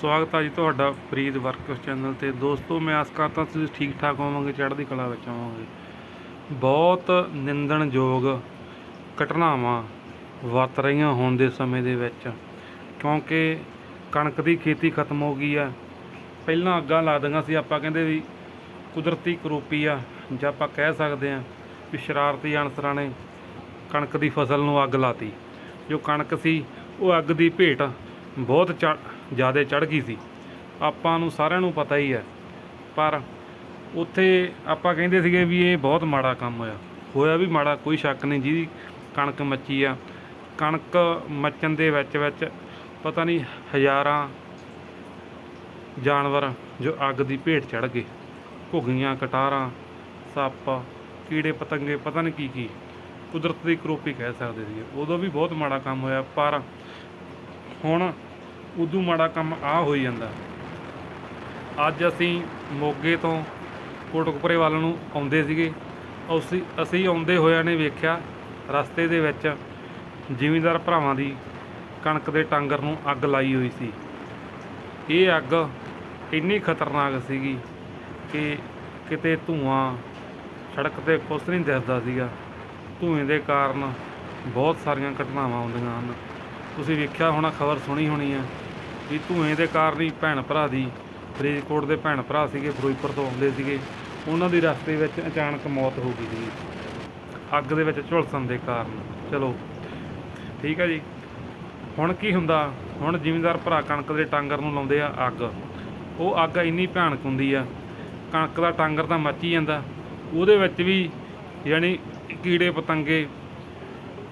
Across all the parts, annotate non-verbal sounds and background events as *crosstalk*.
ਸਵਾਗਤ ਹੈ ਜੀ ਤੁਹਾਡਾ ਫਰੀਦ ਵਰਕਸ ਚੈਨਲ ਤੇ। ਦੋਸਤੋ, ਮੈਂ ਆਸ ਕਰਦਾ ਤੁਸੀਂ ਠੀਕ ਠਾਕ ਹੋਵੋਗੇ, ਚੜ੍ਹਦੀ ਕਲਾ ਵਿੱਚ ਹੋਵੋਗੇ। ਬਹੁਤ ਨਿੰਦਣਯੋਗ ਘਟਨਾਵਾਂ ਵਰਤ ਰਹੀਆਂ ਹੋਣ ਦੇ ਸਮੇਂ ਦੇ ਵਿੱਚ, ਕਿਉਂਕਿ ਕਣਕ ਦੀ ਖੇਤੀ ਖਤਮ ਹੋ ਗਈ ਆ। ਪਹਿਲਾਂ ਅੱਗਾਂ ਲਾ ਦਿੰਗਾ ਸੀ, ਆਪਾਂ ਕਹਿੰਦੇ ਵੀ ਕੁਦਰਤੀ ਕਰੋਪੀ ਆ, ਜਾਂ ਆਪਾਂ ਕਹਿ ਸਕਦੇ ਆ ਵੀ ਸ਼ਰਾਰਤੀ ਅਨਸਰਾਂ ਨੇ ਕਣਕ ਦੀ ਫਸਲ ਨੂੰ ਅੱਗ ਲਾਤੀ। ਜੋ ਕਣਕ ਸੀ, ਉਹ ਅੱਗ ਦੀ ਭੇਟ ਬਹੁਤ ਚੜ ਜ਼ਿਆਦਾ ਚੜ ਗਈ ਸੀ। ਆਪਾਂ ਨੂੰ ਸਾਰਿਆਂ ਨੂੰ ਪਤਾ ਹੀ ਹੈ। ਪਰ ਉੱਥੇ ਆਪਾਂ ਕਹਿੰਦੇ ਸੀਗੇ ਵੀ ਇਹ ਬਹੁਤ ਮਾੜਾ ਕੰਮ ਹੋਇਆ। ਹੋਇਆ ਵੀ ਮਾੜਾ, ਕੋਈ ਸ਼ੱਕ ਨਹੀਂ। ਜਿਹਦੀ ਕਣਕ ਮੱਚੀ ਆ, ਕਣਕ ਮੱਚਣ ਦੇ ਵਿੱਚ ਵਿੱਚ ਪਤਾ ਨਹੀਂ ਹਜ਼ਾਰਾਂ ਜਾਨਵਰ ਜੋ ਅੱਗ ਦੀ ਭੇਟ ਚੜ ਗਏ। ਘੁੱਗੀਆਂ, ਕਟਾਰਾਂ, ਸੱਪ, ਕੀੜੇ ਪਤੰਗੇ, ਪਤਾ ਨਹੀਂ ਕੀ ਕੀ। ਕੁਦਰਤ ਦੀ ਕਰੋਪੀ ਕਹਿ ਸਕਦੇ ਸੀਗੇ। ਉਦੋਂ ਵੀ ਬਹੁਤ ਮਾੜਾ ਕੰਮ ਹੋਇਆ। ਪਰ ਹੁਣ ਉਦੋਂ ਮਾੜਾ ਕੰਮ ਆ ਹੋਈ ਜਾਂਦਾ। ਅੱਜ ਅਸੀਂ ਮੋਗੇ ਤੋਂ ਕੋਟਕਪੁਰੇ ਵੱਲ ਨੂੰ ਆਉਂਦੇ ਸੀਗੇ। ਅਸੀਂ ਅਸੀਂ ਆਉਂਦੇ ਹੋਇਆਂ ਨੇ ਵੇਖਿਆ ਰਸਤੇ ਦੇ ਵਿੱਚ ਜ਼ਿਮੀਂਦਾਰ ਭਰਾਵਾਂ ਦੀ ਕਣਕ ਦੇ ਟਾਂਗਰ ਨੂੰ ਅੱਗ ਲਾਈ ਹੋਈ ਸੀ। ਇਹ ਅੱਗ ਇੰਨੀ ਖਤਰਨਾਕ ਸੀਗੀ ਕਿ ਕਿਤੇ ਧੂਆਂ ਸੜਕ ਤੇ ਕੁਛ ਨਹੀਂ ਦਿਸਦਾ ਸੀਗਾ। ਧੂਏ ਦੇ ਕਾਰਨ ਬਹੁਤ ਸਾਰੀਆਂ ਘਟਨਾਵਾਂ ਆਉਂਦੀਆਂ ਹਨ। ਤੁਸੀਂ ਵੇਖਿਆ ਹੋਣਾ, ਖਬਰ ਸੁਣੀ ਹੋਣੀ ਹੈ। ਵੀ ਧੂਏ ਦੇ ਕਾਰਨ ਹੀ ਭੈਣ ਭਰਾ ਦੀ, ਫਰੀਦਕੋਟ ਦੇ ਭੈਣ ਭਰਾ ਸੀਗੇ, ਫਿਰੋਜ਼ਪੁਰ ਤੋਂ ਆਉਂਦੇ ਸੀਗੇ। ਉਹਨਾਂ ਦੀ ਰਸਤੇ ਵਿੱਚ ਅਚਾਨਕ ਮੌਤ ਹੋ ਗਈ ਸੀ। ਅੱਗ ਦੇ ਵਿੱਚ ਝੁਲਸਣ ਦੇ ਕਾਰਨ। ਚਲੋ, ਠੀਕ ਹੈ ਜੀ। ਹੁਣ ਕੀ ਹੁੰਦਾ? ਹੁਣ ਜ਼ਿਮੀਂਦਾਰ ਭਰਾ ਕਣਕ ਦੇ ਟਾਂਗਰ ਨੂੰ ਲਾਉਂਦੇ ਆ ਅੱਗ। ਉਹ ਅੱਗ ਇੰਨੀ ਭਿਆਨਕ ਹੁੰਦੀ ਆ, ਕਣਕ ਦਾ ਟਾਂਗਰ ਤਾਂ ਮੱਚ ਹੀ ਜਾਂਦਾ। ਉਹਦੇ ਵਿੱਚ ਵੀ ਯਾਨੀ ਕੀੜੇ ਪਤੰਗੇ,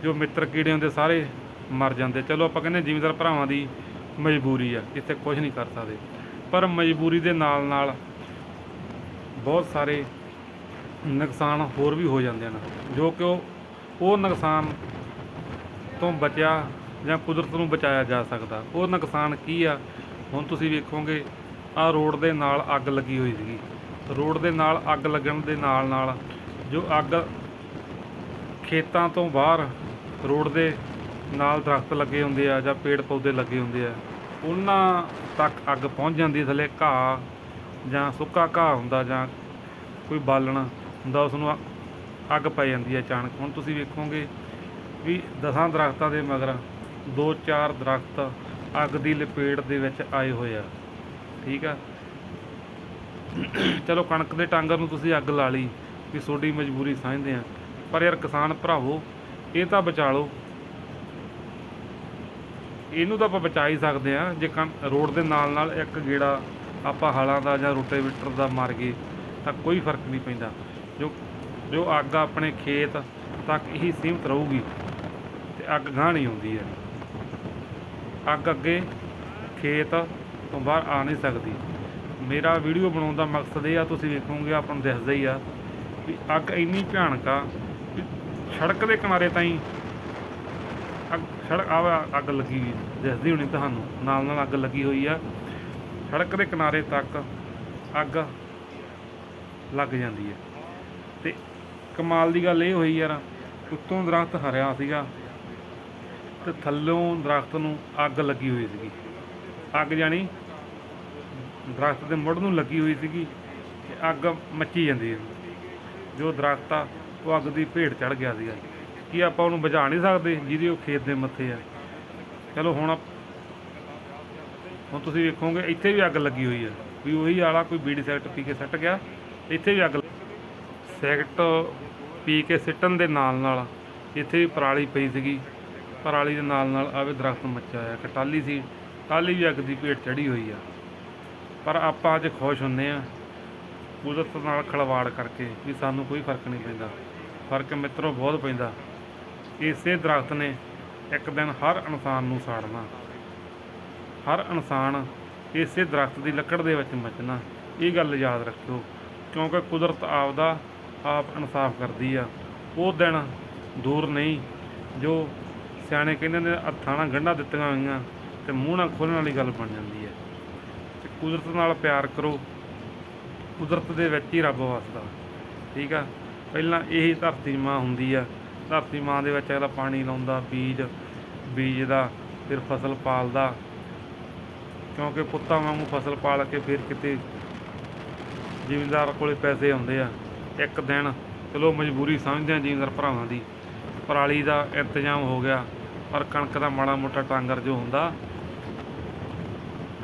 ਜੋ ਮਿੱਤਰ ਕੀੜੇ ਹੁੰਦੇ, ਸਾਰੇ ਮਰ ਜਾਂਦੇ। ਚਲੋ, ਆਪਾਂ ਕਹਿੰਦੇ ਜ਼ਿਮੀਂਦਾਰ ਭਰਾਵਾਂ ਦੀ ਮਜਬੂਰੀ ਆ, ਇੱਥੇ ਕੁਝ ਨਹੀਂ ਕਰ ਸਕਦੇ। ਪਰ ਮਜਬੂਰੀ ਦੇ ਨਾਲ ਨਾਲ ਬਹੁਤ ਸਾਰੇ ਨੁਕਸਾਨ ਹੋਰ ਵੀ ਹੋ ਜਾਂਦੇ ਹਨ, ਜੋ ਕਿ ਉਹ ਉਹ ਨੁਕਸਾਨ ਤੋਂ ਬਚਿਆ ਜਾਂ ਕੁਦਰਤ ਨੂੰ ਬਚਾਇਆ ਜਾ ਸਕਦਾ। ਉਹ ਨੁਕਸਾਨ ਕੀ ਆ? ਹੁਣ ਤੁਸੀਂ ਵੇਖੋਗੇ ਆ ਰੋਡ ਦੇ ਨਾਲ ਅੱਗ ਲੱਗੀ ਹੋਈ ਸੀਗੀ। ਰੋਡ ਦੇ ਨਾਲ ਅੱਗ ਲੱਗਣ ਦੇ ਨਾਲ ਨਾਲ ਜੋ ਅੱਗ ਖੇਤਾਂ ਤੋਂ ਬਾਹਰ ਰੋਡ ਦੇ ਨਾਲ ਦਰਖਤ ਲੱਗੇ ਹੁੰਦੇ ਆ ਜਾਂ ਪੇੜ ਪੌਦੇ ਲੱਗੇ ਹੁੰਦੇ ਆ, ਉਹਨਾਂ ਤੱਕ ਅੱਗ ਪਹੁੰਚ ਜਾਂਦੀ ਥੱਲੇ ਘਾਹ ਜਾਂ ਸੁੱਕਾ ਘਾਹ ਹੁੰਦਾ ਜਾਂ ਕੋਈ ਬਾਲਣ ਹੁੰਦਾ, ਉਸ ਨੂੰ ਅ- ਅੱਗ ਪੈ ਜਾਂਦੀ ਹੈ ਅਚਾਨਕ। ਹੁਣ ਤੁਸੀਂ ਵੇਖੋਗੇ ਵੀ ਦਸਾਂ ਦਰਖਤਾਂ ਦੇ ਮਗਰ ਦੋ ਚਾਰ ਦਰਖਤ ਅੱਗ ਦੀ ਲਪੇਟ ਦੇ ਵਿੱਚ ਆਏ ਹੋਏ ਆ। ਠੀਕ ਆ? ਚਲੋ, ਕਣਕ ਦੇ ਟਾਂਗਰ ਨੂੰ ਤੁਸੀਂ ਅੱਗ ਲਾ ਲਈ ਵੀ ਤੁਹਾਡੀ ਮਜਬੂਰੀ ਸਮਝਦੇ ਆ। ਪਰ ਯਾਰ ਕਿਸਾਨ ਭਰਾਵੋ, ਇਹ ਤਾਂ ਬਚਾ ਲਓ। ਇਹਨੂੰ ਤਾਂ ਆਪਾਂ ਬਚਾ ਹੀ ਸਕਦੇ ਆ ਜੇ ਕਣ ਰੋਡ ਦੇ ਨਾਲ ਨਾਲ ਇੱਕ ਗੇੜਾ ਆਪਾਂ ਹਲਾਂ ਦਾ ਜਾਂ ਰੋਟੇਵੀਟਰ ਦਾ ਮਾਰ ਗਏ, ਤਾਂ ਕੋਈ ਫ਼ਰਕ ਨਹੀਂ ਪੈਂਦਾ। ਜੋ ਜੋ ਅੱਗ ਆਪਣੇ ਖੇਤ ਤੱਕ ਹੀ ਸੀਮਤ ਰਹੂਗੀ, ਤੇ ਅੱਗ ਗਾਹ ਨਹੀਂ ਹੁੰਦੀ ਹੈ। ਅੱਗ ਅੱਗੇ ਖੇਤ ਤੋਂ ਬਾਹਰ ਆ ਨਹੀਂ ਸਕਦੀ। ਮੇਰਾ ਵੀਡੀਓ ਬਣਾਉਣ ਦਾ ਮਕਸਦ ਇਹ ਆ, ਤੁਸੀਂ ਵੇਖੋਗੇ, ਆਪਾਂ ਨੂੰ ਦਿਖਦਾ ਹੀ ਆ, ਵੀ ਅੱਗ ਇੰਨੀ ਭਿਆਨਕ ਆ ਸੜਕ ਦੇ ਕਿਨਾਰੇ ਤਾਈਂ ਅੱਗ, ਸੜਕ ਆ ਅੱਗ ਲੱਗੀ ਹੋਈ ਦਿਸਦੀ ਹੋਣੀ ਤੁਹਾਨੂੰ, ਨਾਲ ਨਾਲ ਅੱਗ ਲੱਗੀ ਹੋਈ ਆ। ਸੜਕ ਦੇ ਕਿਨਾਰੇ ਤੱਕ ਅੱਗ ਲੱਗ ਜਾਂਦੀ ਹੈ। ਤੇ ਕਮਾਲ ਦੀ ਗੱਲ ਇਹ ਹੋਈ ਯਾਰ, ਉੱਤੋਂ ਦਰਖਤ ਹਰਿਆ ਸੀਗਾ ਤੇ ਥੱਲੋਂ ਦਰਖਤ ਨੂੰ ਅੱਗ ਲੱਗੀ ਹੋਈ ਸੀਗੀ। ਅੱਗ ਜਾਣੀ ਦਰਖਤ ਦੇ ਮੁੱਢ ਨੂੰ ਲੱਗੀ ਹੋਈ ਸੀਗੀ ਤੇ ਅੱਗ ਮੱਚੀ ਜਾਂਦੀ ਹੈ। ਜੋ ਦਰਖਤ ਆ, ਉਹ ਅੱਗ ਦੀ ਭੇਟ ਚੜ ਗਿਆ ਸੀਗਾ। ਕੀ ਆਪਾਂ ਉਹਨੂੰ ਬੁਝਾ ਨਹੀਂ ਸਕਦੇ, ਜਿਹਦੇ ਉਹ ਖੇਤ ਦੇ ਮੱਥੇ ਆ। ਚਲੋ ਹੁਣ ਆਪ- ਹੁਣ ਤੁਸੀਂ ਵੇਖੋਗੇ, ਇੱਥੇ ਵੀ ਅੱਗ ਲੱਗੀ ਹੋਈ ਆ। ਵੀ ਉਹੀ ਆਲਾ ਕੋਈ ਬੀੜੀ ਸਿਗਰਟ ਪੀ ਕੇ ਸੱਟ ਗਿਆ, ਇੱਥੇ ਵੀ ਅੱਗ ਲੱਗ- ਸਿਗਰਟ ਪੀ ਕੇ ਸਿੱਟਣ ਦੇ ਨਾਲ ਨਾਲ ਇੱਥੇ ਵੀ ਪਰਾਲੀ ਪਈ ਸੀਗੀ। ਪਰਾਲੀ ਦੇ ਨਾਲ ਨਾਲ ਆਵੇ ਦਰਖਤ ਮੱਚਿਆ ਹੋਇਆ, ਇੱਕ ਟਾਲੀ ਸੀ। ਟਾਲੀ ਵੀ ਅੱਗ ਦੀ ਭੇਟ ਚੜੀ ਹੋਈ ਆ। ਪਰ ਆਪਾਂ ਅੱਜ ਖੁਸ਼ ਹੁੰਨੇ ਆ, ਕੁਦਰਤ ਨਾਲ ਖਲਵਾੜ ਕਰਕੇ ਵੀ ਸਾਨੂੰ ਕੋਈ ਫ਼ਰਕ ਨਹੀਂ ਪੈਂਦਾ। ਫ਼ਰਕ ਮਿੱਤਰੋ ਬਹੁਤ ਪੈਂਦਾ। ਇਸੇ ਦਰਖਤ ਨੇ ਇੱਕ ਦਿਨ ਹਰ ਇਨਸਾਨ ਨੂੰ ਸਾੜਨਾ। ਹਰ ਇਨਸਾਨ ਇਸੇ ਦਰਖਤ ਦੀ ਲੱਕੜ ਦੇ ਵਿੱਚ ਮੱਚਣਾ ਇਹ ਗੱਲ ਯਾਦ ਰੱਖਿਓ, ਕਿਉਂਕਿ ਕੁਦਰਤ ਆਪਦਾ ਆਪ ਇਨਸਾਫ ਕਰਦੀ ਆ। ਉਹ ਦਿਨ ਦੂਰ ਨਹੀਂ, ਜੋ ਸਿਆਣੇ ਕਹਿੰਦੇ ਨੇ ਹੱਥਾਂ ਨਾਲ ਗੰਢਾਂ ਦਿੱਤੀਆਂ ਹੋਈਆਂ ਤੇ ਮੂੰਹ ਨਾਲ ਖੋਲਣ ਵਾਲੀ ਗੱਲ ਬਣ ਜਾਂਦੀ ਹੈ। ਤੇ ਕੁਦਰਤ ਨਾਲ ਪਿਆਰ ਕਰੋ, ਕੁਦਰਤ ਦੇ ਵਿੱਚ ਹੀ ਰੱਬ ਵਸਦਾ। ਠੀਕ ਆ? ਪਹਿਲਾਂ ਇਹੀ ਧਰਤੀ ਮਾਂ ਹੁੰਦੀ ਆ। ਧਰਤੀ ਮਾਂ ਦੇ ਵਿੱਚ ਅਗਲਾ ਪਾਣੀ ਲਾਉਂਦਾ, ਬੀਜ, ਬੀਜਦਾ, ਫਿਰ ਫਸਲ ਪਾਲਦਾ। ਕਿਉਂਕਿ ਪੁੱਤਾਂ ਵਾਂਗੂ ਫਸਲ ਪਾਲ ਕੇ ਫਿਰ ਕਿਤੇ ਜ਼ਿਮੀਂਦਾਰ ਕੋਲੇ ਪੈਸੇ ਆਉਂਦੇ ਆ। ਇੱਕ ਦਿਨ, ਚਲੋ ਮਜਬੂਰੀ ਸਮਝਦੇ ਆ ਜ਼ਿਮੀਂਦਾਰ ਭਰਾਵਾਂ ਦੀ, ਪਰਾਲੀ ਦਾ ਇੰਤਜ਼ਾਮ ਹੋ ਗਿਆ, ਪਰ ਕਣਕ ਦਾ ਮਾੜਾ ਮੋਟਾ ਟਾਂਗਰ ਜੋ ਹੁੰਦਾ,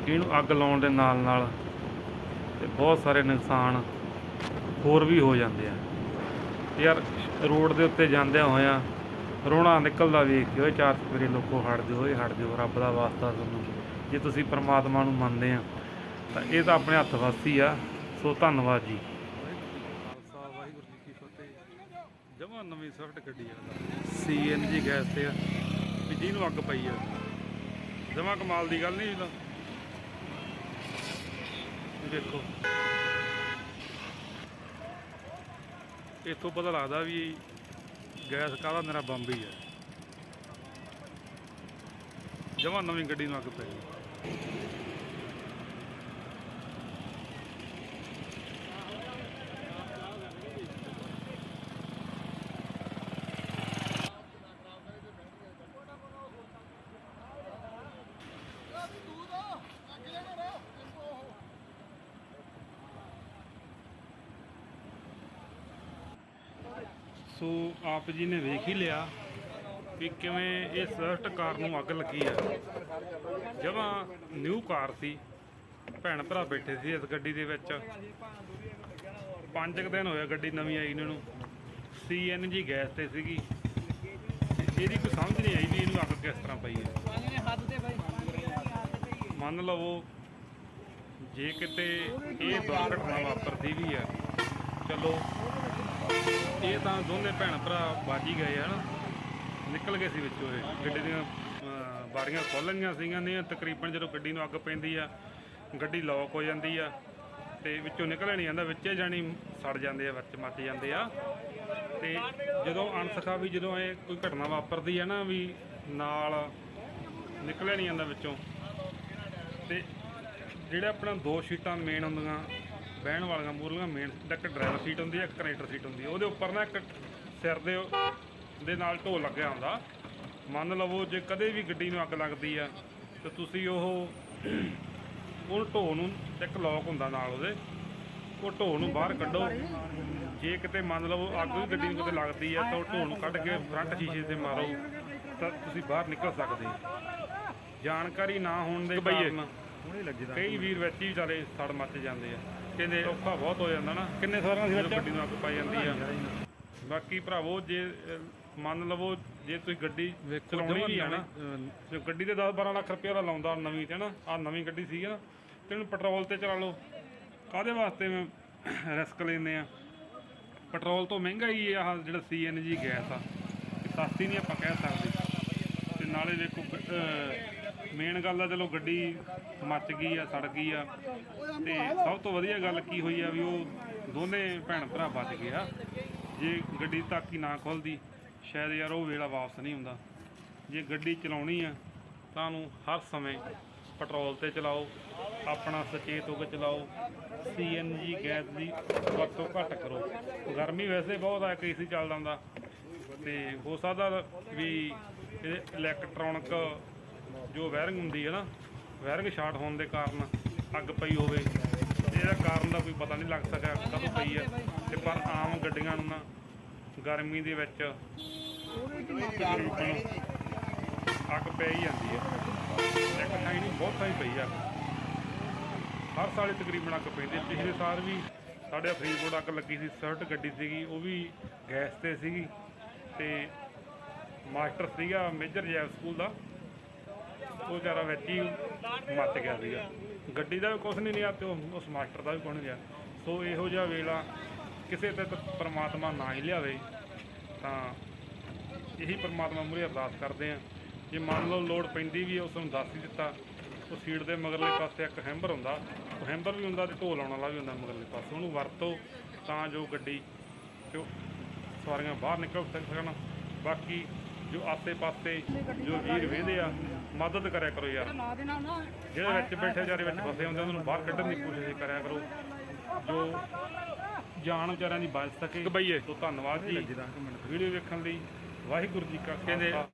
ਇਹਨੂੰ ਅੱਗ ਲਾਉਣ ਦੇ ਨਾਲ ਨਾਲ ਤੇ ਬਹੁਤ ਸਾਰੇ ਨੁਕਸਾਨ ਹੋਰ ਵੀ ਹੋ ਜਾਂਦੇ ਆ। ਯਾਰ, ਰੋਡ ਦੇ ਉੱਤੇ ਜਾਂਦਿਆਂ ਹੋਇਆਂ ਰੋਣਾ ਨਿਕਲਦਾ ਵੇਖ ਕੇ, ਓਏ ਚਾਰ ਸਪੇਰੇ ਲੋਕੋ ਹਟ ਦਿਓ ਓਏ ਹਟ ਦਿਓ ਰੱਬ ਦਾ ਵਾਸਤਾ ਤੁਹਾਨੂੰ। ਜੇ ਤੁਸੀਂ ਪਰਮਾਤਮਾ ਨੂੰ ਮੰਨਦੇ ਆ, ਤਾਂ ਇਹ ਤਾਂ ਆਪਣੇ ਹੱਥ ਵਾਸੀ ਆ। ਸੋ ਧੰਨਵਾਦ ਜੀ। ਵਾਹਿਗੁਰੂ ਜੀ ਕੀ ਫਤਿਹ ਜਮਾ ਨਵੀਂ ਸਵਿਫਟ ਗੱਡੀ ਆ। ਸੀਐਨਜੀ ਗੈਸ ਤੇ ਆ। ਵੀ ਜਿਹਨੂੰ ਅੱਗ ਪਈ ਆ। ਜਮਾ ਕਮਾਲ ਦੀ ਗੱਲ ਨਹੀਂ ਇਹਦਾ ਦੇਖੋ। ਇੱਥੋਂ ਪਤਾ ਲੱਗਦਾ ਵੀ ਗੈਸ ਕਾਹਦਾ ਮੇਰਾ ਬੰਬ ਹੀ ਹੈ। ਜਮਾ ਨਵੀਂ ਗੱਡੀ ਨੂੰ ਅੱਗ ਪੈ ਗਈ। ਸੋ ਆਪ ਜੀ ਨੇ ਵੇਖ ਹੀ ਲਿਆ ਵੀ ਕਿਵੇਂ ਇਹ ਸਵਿਫਟ ਕਾਰ ਨੂੰ ਅੱਗ ਲੱਗੀ ਆ ਜਮਾਂ ਨਿਊ ਕਾਰ ਸੀ। ਭੈਣ ਭਰਾ ਬੈਠੇ ਸੀ ਇਸ ਗੱਡੀ ਦੇ ਵਿੱਚ। ਪੰਜ ਕੁ ਦਿਨ ਹੋਇਆ ਗੱਡੀ ਨਵੀਂ ਆਈ ਇਹਨਾਂ ਨੂੰ ਸੀਐਨਜੀ ਗੈਸ ਤੇ ਸੀਗੀ। ਇਹਦੀ ਕੋਈ ਸਮਝ ਨਹੀਂ ਆਈ ਵੀ ਇਹਨੂੰ ਅੱਗ ਕਿਸ ਤਰ੍ਹਾਂ ਪਈ ਹੈ। ਮੰਨ ਲਵੋ, ਜੇ ਕਿਤੇ ਇਹ ਦੁਰਘਟਨਾ ਵਾਪਰਦੀ ਵੀ ਆ ਚਲੋ ਇਹ ਤਾਂ ਦੋਨੇ ਭੈਣ ਭਰਾ ਬਾਜੀ ਗਏ ਹਨ ਨਿਕਲ ਗਏ ਸੀ ਵਿੱਚੋਂ ਇਹ। ਗੱਡੀ ਦੀਆਂ ਅਹ, ਬਾਰੀਆਂ ਖੋਲ੍ਹੀਆਂ ਸੀਗੀਆਂ ਨੇ। ਤਕਰੀਬਨ ਜਦੋਂ ਗੱਡੀ ਨੂੰ ਅੱਗ ਪੈਂਦੀ ਆ ਗੱਡੀ ਲੌਕ ਹੋ ਜਾਂਦੀ ਆ ਤੇ ਵਿੱਚੋਂ ਨਿਕਲ ਨਹੀਂ ਜਾਂਦਾ ਵਿੱਚੇ ਜਾਣੀ ਸੜ ਜਾਂਦੇ ਆ ਵਿੱਚ ਮੱਚ ਜਾਂਦੇ ਆ। ਤੇ ਜਦੋਂ ਅਣਸਖਾ ਵੀ ਜਦੋਂ ਇਹ ਕੋਈ ਘਟਨਾ ਵਾਪਰਦੀ ਆ ਨਾ ਵੀ ਨਾਲ ਨਿਕਲਿਆ ਨਹੀਂ ਜਾਂਦਾ ਵਿੱਚੋਂ। ਤੇ ਜਿਹੜੇ ਆਪਣਾ ਦੋ ਸੀਟਾਂ ਮੇਨ ਹੁੰਦੀਆਂ ਬਹਿਣ ਵਾਲੀਆਂ ਮੂਰਲੀਆਂ ਮੇਨ ਇੱਕ ਡਰਾਈਵਰ ਸੀਟ ਹੁੰਦੀ ਹੈ ਇੱਕ ਕਨੈਕਟਰ ਸੀਟ ਹੁੰਦੀ। ਹੈ ਉਹਦੇ ਉੱਪਰ ਨਾ ਇੱਕ ਸਿਰ ਦੇ ਦੇ ਨਾਲ ਢੋ ਲੱਗਿਆ ਹੁੰਦਾ। ਮੰਨ ਲਵੋ ਜੇ ਕਦੇ ਵੀ ਗੱਡੀ ਨੂੰ ਅੱਗ ਲੱਗਦੀ ਆ ਤੇ ਤੁਸੀਂ ਉਹ *clears throat* ਉਹ ਢੋ ਨੂੰ ਇੱਕ ਲੋਕ ਹੁੰਦਾ ਨਾਲ ਉਹਦੇ ਉਹ ਢੋ ਨੂੰ ਬਾਹਰ ਕੱਢੋ। ਜੇ ਕਿਤੇ ਮੰਨ ਲਵੋ ਅੱਗ ਵੀ ਗੱਡੀ ਨੂੰ ਕਿਤੇ ਲੱਗਦੀ ਆ ਤਾਂ ਉਹ ਢੋ ਨੂੰ ਕੱਢ ਕੇ ਫਰੰਟ ਸ਼ੀਸ਼ੇ ਤੇ ਮਾਰੋ ਤਾਂ ਤੁਸੀਂ ਬਾਹਰ ਨਿਕਲ ਸਕਦੇ। ਜਾਣਕਾਰੀ ਨਾ ਹੋਣ ਦੇ ਕਾਰਨ ਕਈ ਵੀਰ ਵਿੱਚ ਹੀ ਵਿਚਾਰੇ ਸੜ ਮੱਚ ਜਾਂਦੇ ਆ। ਕਹਿੰਦੇ ਔਖਾ ਬਹੁਤ ਹੋ ਜਾਂਦਾ ਨਾ। ਕਿੰਨੇ ਸਾਰਾਂ ਦੀ ਗੱਡੀ ਨੂੰ ਅੱਗ ਪਾਈ ਜਾਂਦੀ ਆ। ਬਾਕੀ ਭਰਾਵੋ ਜੇ ਮੰਨ ਲਵੋ ਜੇ ਤੁਸੀਂ ਗੱਡੀ ਚਲਾਉਣੀ ਵੀ ਆ ਨਾ ਤੇ ਗੱਡੀ ਤੇ 10 12 ਲੱਖ ਰੁਪਏ ਦਾ ਲਾਉਂਦਾ ਨਵੀਂ ਤੇ ਨਾ ਆ ਨਵੀਂ ਗੱਡੀ ਸੀਗੀ ਨਾ ਤੇ ਇਹਨੂੰ ਪੈਟਰੋਲ ਤੇ ਚਲਾ ਲਓ। ਕਾਹਦੇ ਵਾਸਤੇ ਰਿਸਕ ਲੈਂਦੇ ਆ? ਪੈਟਰੋਲ ਤੋਂ ਮਹਿੰਗਾ ਹੀ ਆਹ ਜਿਹੜਾ ਸੀਐਨਜੀ ਗੈਸ ਆ ਸਸਤੀ ਨਹੀਂ ਆਪਾਂ ਕਹਿ ਸਕਦੇ। ਤੇ ਨਾਲੇ ਦੇਖੋ ਮੇਨ ਗੱਲ ਆ ਚਲੋ ਗੱਡੀ ਮੱਚ ਗਈ ਆ, ਸੜ ਗਈ ਆ। ਤੇ ਸਭ ਤੋਂ ਵਧੀਆ ਗੱਲ ਕੀ ਹੋਈ ਆ ਵੀ ਉਹ ਦੋਨੇ ਭੈਣ ਭਰਾ ਬਚ ਗਏ ਆ। ਜੇ ਗੱਡੀ ਤਾਕੀ ਨਾ ਖੁੱਲਦੀ, ਸ਼ਾਇਦ ਯਾਰ ਉਹ ਵੇਲਾ ਵਾਪਸ ਨਹੀਂ ਹੁੰਦਾ। ਜੇ ਗੱਡੀ ਚਲਾਉਣੀ ਆ, ਤਾਂ ਤੁਹਾਨੂੰ ਹਰ ਸਮੇਂ ਪੈਟਰੋਲ ਤੇ ਚਲਾਓ, ਆਪਣਾ ਸਚੇਤ ਹੋ ਕੇ ਚਲਾਓ ਸੀਐਨਜੀ ਗੈਸ ਦੀ ਵਰਤੋਂ ਘੱਟ ਕਰੋ। ਗਰਮੀ ਵੈਸੇ ਬਹੁਤ ਆ, ਏਸੀ ਚੱਲਦਾ ਹੁੰਦਾ। ਤੇ ਹੋ ਸਕਦਾ ਵੀ ਇਹ ਇਲੈਕਟ੍ਰੋਨਿਕ ਜੋ ਵਾਇਰਿੰਗ ਹੁੰਦੀ ਹੈ ਨਾ ਵਾਇਰਿੰਗ ਸ਼ਾਰਟ ਹੋਣ ਦੇ ਕਾਰਨ ਅੱਗ ਪਈ ਹੋਵੇ, ਇਹਦਾ ਕਾਰਨ ਦਾ ਕੋਈ ਪਤਾ ਨਹੀਂ ਲੱਗ ਸਕਿਆ ਕਦੋਂ ਪਈ ਹੈ। ਤੇ ਪਰ ਆਮ ਗੱਡੀਆਂ ਨੂੰ ਨਾ ਗਰਮੀ ਦੇ ਵਿੱਚ ਤਕਰੀਬਨ ਅੱਗ ਪੈ ਹੀ ਜਾਂਦੀ ਹੈ। ਇੱਕ ਥਾਈ ਨਹੀਂ ਬਹੁਤ ਥਾਈ ਪਈ ਆ। ਹਰ ਸਾਲ ਤਕਰੀਬਨ ਅੱਗ ਪੈਂਦੀ ਹੈ। ਪਿਛਲੇ ਸਾਲ ਵੀ ਸਾਡੇ ਫਰੀਦਕੋਟ ਅੱਗ ਲੱਗੀ ਸੀ ਸਵਿਫਟ ਗੱਡੀ ਸੀਗੀ, ਉਹ ਵੀ ਗੈਸ ਤੇ ਸੀਗੀ। ਤੇ ਮਾਸਟਰ ਸੀਗਾ, ਮੇਜਰ ਜੈਵ ਸਕੂਲ ਦਾ। ਉਹ ਵਿਚਾਰਾ ਵਿੱਚ ਹੀ ਮੱਚ ਗਿਆ ਸੀਗਾ। ਗੱਡੀ ਦਾ ਵੀ ਕੁਝ ਨਹੀਂ ਰਿਹਾ ਤੇ ਉਹ- ਉਸ ਮਾਸਟਰ ਦਾ ਵੀ ਕੁਝ ਨਹੀਂ ਲਿਆ ਸੋ ਇਹੋ ਜਿਹਾ ਵੇਲਾ ਕਿਸੇ ਤੇ ਤਾਂ ਪ੍ਰਮਾਤਮਾ ਨਾ ਹੀ ਲਿਆਵੇ ਤਾਂ ਇਹੀ ਪ੍ਰਮਾਤਮਾ ਮੂਹਰੇ ਅਰਦਾਸ ਕਰਦੇ ਆ ਜੇ ਮੰਨ ਲਓ ਲੋੜ ਪੈਂਦੀ ਵੀ ਹੈ, ਉਸ ਨੂੰ ਦੱਸ ਹੀ ਦਿੱਤਾ ਉਹ ਸੀਟ ਦੇ ਮਗਰਲੇ ਪਾਸੇ ਇੱਕ ਹੈਂਬਰ ਹੁੰਦਾ ਉਹ ਹੈਂਬਰ ਵੀ ਹੁੰਦਾ ਤੇ ਢੋਲ ਆਉਣ ਵਾਲਾ ਵੀ ਹੁੰਦਾ ਮਗਰਲੇ ਪਾਸੇ। ਉਹਨੂੰ ਵਰਤੋ ਤਾਂ ਜੋ ਗੱਡੀ ਚੋਂ ਸਵਾਰੀਆਂ ਬਾਹਰ ਨਿਕਲ ਸਕਣ। ਬਾਕੀ ਜੋ ਆਸੇ-ਪਾਸੇ ਜੋ ਵੀਰ ਵੇਂਦੇ ਆ ਮਦਦ ਕਰਿਆ ਕਰੋ ਯਾਰ। ਜਿਹੜੇ ਵਿੱਚ ਬੈਠੇ ਵਿਚਾਰੇ ਵਿੱਚ ਫਸੇ ਹੁੰਦੇ ਉਹਨਾਂ ਨੂੰ ਬਾਹਰ ਕੱਢਣ ਦੀ ਕੋਸ਼ਿਸ਼ ਕਰਿਆ ਕਰੋ। ਜੋ ਜਾਨ ਵਿਚਾਰਿਆਂ ਦੀ ਬਚ ਸਕੇ। ਸੋ ਧੰਨਵਾਦ ਜੀ। ਵੀਡੀਓ ਵੇਖਣ ਲਈ ਵਾਹਿਗੁਰੂ ਜੀ ਕਾ ਖਾਲਸਾ।